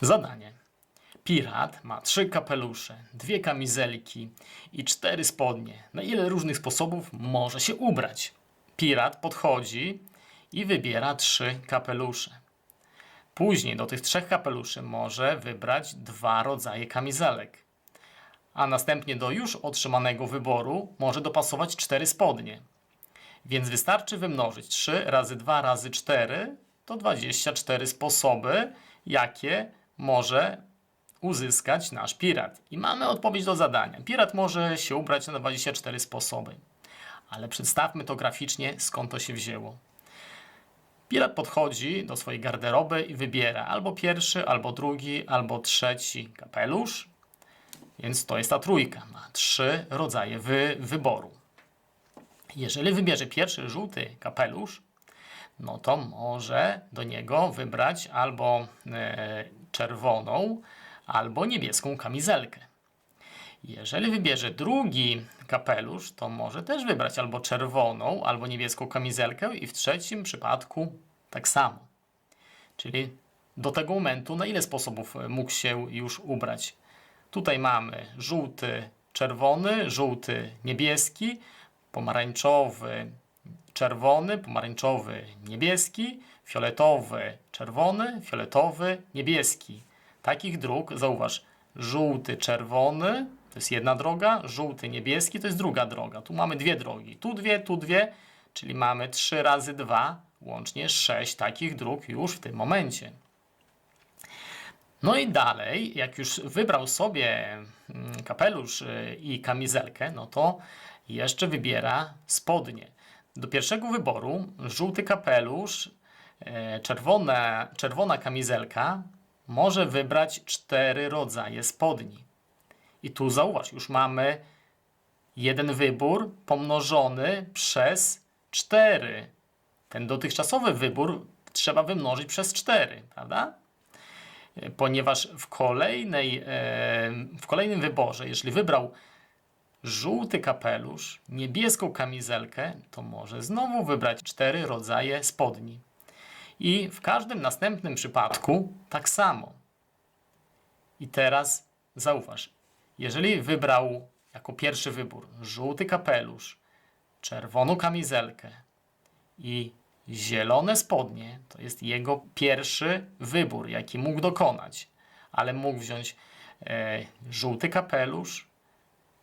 Zadanie. Pirat ma trzy kapelusze, dwie kamizelki i cztery spodnie. Na ile różnych sposobów może się ubrać? Pirat podchodzi i wybiera trzy kapelusze. Później do tych trzech kapeluszy może wybrać dwa rodzaje kamizelek. A następnie do już otrzymanego wyboru może dopasować cztery spodnie. Więc wystarczy wymnożyć 3 razy 2 razy 4 to 24 sposoby, jakie może uzyskać nasz pirat. I mamy odpowiedź do zadania. Pirat może się ubrać na 24 sposoby. Ale przedstawmy to graficznie, skąd to się wzięło. Pirat podchodzi do swojej garderoby i wybiera albo pierwszy, albo drugi, albo trzeci kapelusz. Więc to jest ta trójka. Ma trzy rodzaje wy wyboru. Jeżeli wybierze pierwszy żółty kapelusz, no to może do niego wybrać albo e, czerwoną, albo niebieską kamizelkę. Jeżeli wybierze drugi kapelusz, to może też wybrać albo czerwoną, albo niebieską kamizelkę i w trzecim przypadku tak samo. Czyli do tego momentu na ile sposobów mógł się już ubrać? Tutaj mamy żółty, czerwony, żółty, niebieski, pomarańczowy, czerwony, pomarańczowy, niebieski, fioletowy, czerwony, fioletowy, niebieski. Takich dróg, zauważ, żółty, czerwony to jest jedna droga, żółty, niebieski to jest druga droga. Tu mamy dwie drogi, tu dwie, tu dwie, czyli mamy trzy razy dwa, łącznie sześć takich dróg już w tym momencie. No i dalej, jak już wybrał sobie mm, kapelusz y, i kamizelkę, no to jeszcze wybiera spodnie. Do pierwszego wyboru żółty kapelusz, e, czerwona, czerwona kamizelka może wybrać cztery rodzaje spodni. I tu zauważ, już mamy jeden wybór pomnożony przez cztery. Ten dotychczasowy wybór trzeba wymnożyć przez cztery, prawda? E, Ponieważ w, kolejnej, e, w kolejnym wyborze, jeżeli wybrał żółty kapelusz, niebieską kamizelkę, to może znowu wybrać cztery rodzaje spodni. I w każdym następnym przypadku tak samo. I teraz zauważ, jeżeli wybrał jako pierwszy wybór żółty kapelusz, czerwoną kamizelkę i zielone spodnie, to jest jego pierwszy wybór, jaki mógł dokonać. Ale mógł wziąć e, żółty kapelusz,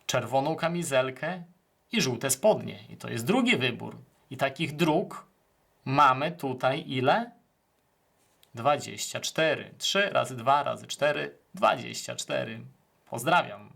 czerwoną kamizelkę i żółte spodnie. I to jest drugi wybór. I takich dróg mamy tutaj ile? 24. 3 razy 2 razy 4, 24. Pozdrawiam.